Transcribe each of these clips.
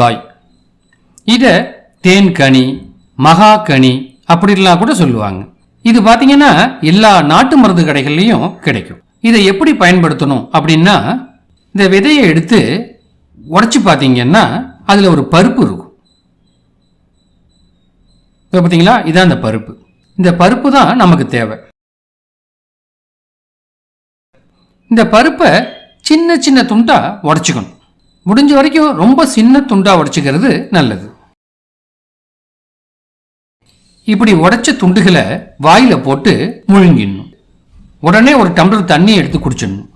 காய் இதை தேன்கனி மகாகனி அப்படிலாம் கூட சொல்லுவாங்க. இது பார்த்தீங்கன்னா எல்லா நாட்டு மருந்து கடைகள்லையும் கிடைக்கும். இதை எப்படி பயன்படுத்தணும் அப்படின்னா இந்த விதையை எடுத்து உடைச்சு பார்த்தீங்கன்னா அதில் ஒரு பருப்பு இருக்கும். இப்போ பார்த்தீங்களா இதான் அந்த பருப்பு. இந்த பருப்பு தான் நமக்கு தேவை. இந்த பருப்பை சின்ன சின்ன துண்டா உடச்சிக்கணும். முடிஞ்ச வரைக்கும் ரொம்ப சின்ன துண்டா உடைச்சிக்கிறது நல்லது. இப்படி உடைச்ச துண்டுகளை வாயில போட்டு முழுங்கிடணும். உடனே ஒரு டம்ளர் தண்ணி எடுத்து குடிச்சிடணும்.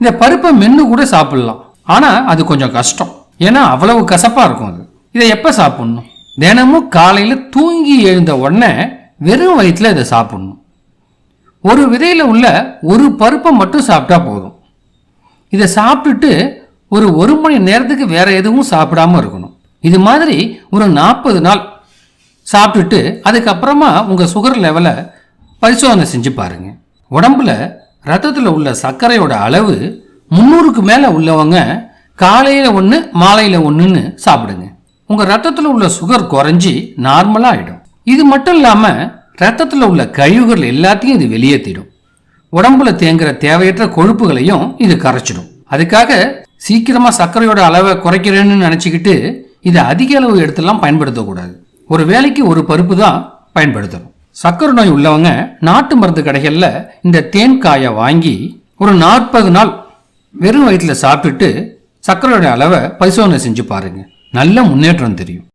இந்த பருப்பை மென்று கூட சாப்பிடலாம். ஆனா அது கொஞ்சம் கஷ்டம். ஏன்னா அவ்வளவு கசப்பா இருக்கும் அது. இதை எப்ப சாப்பிடணும்? தினமும் காலையில தூங்கி எழுந்த உடனே வெறும் வயிற்றுல இதை சாப்பிடணும். ஒரு விதையில உள்ள ஒரு பருப்பை மட்டும் சாப்பிட்டா போதும். இதை சாப்பிட்டுட்டு ஒரு ஒரு மணி நேரத்துக்கு வேற எதுவும் சாப்பிடாம இருக்கணும். இது மாதிரி ஒரு நாற்பது நாள் சாப்பிட்டுட்டு அதுக்கப்புறமா உங்கள் சுகர் லெவலை பரிசோதனை செஞ்சு பாருங்க. உடம்புல ரத்தத்தில் உள்ள சர்க்கரையோட அளவு முந்நூறுக்கு மேலே உள்ளவங்க காலையில் ஒன்று மாலையில் ஒன்றுன்னு சாப்பிடுங்க. உங்கள் ரத்தத்தில் உள்ள சுகர் குறைஞ்சி நார்மலாக ஆகிடும் இது மட்டும் இல்லாமல் ரத்தத்தில் உள்ள கழிவுகள் எல்லாத்தையும் இது வெளியேற்றிடும் உடம்புல தேங்குற தேவையற்ற கொழுப்புகளையும் இது கரைச்சிடும். அதுக்காக சீக்கிரமா சர்க்கரையோட அளவை குறைக்கிறேன்னு நினச்சிக்கிட்டு இதை அதிக அளவு எடுத்துலாம் பயன்படுத்தக்கூடாது ஒரு வேலைக்கு ஒரு பருப்பு தான் பயன்படுத்தணும். சர்க்கரை நோய் உள்ளவங்க நாட்டு மருந்து கடைகளில் இந்த தேன் காயை வாங்கி ஒரு நாற்பது நாள் வெறும் வயிற்றில் சாப்பிட்டுட்டு சர்க்கரையோட அளவை பரிசோதனை செஞ்சு பாருங்க. நல்ல முன்னேற்றம் தெரியும்.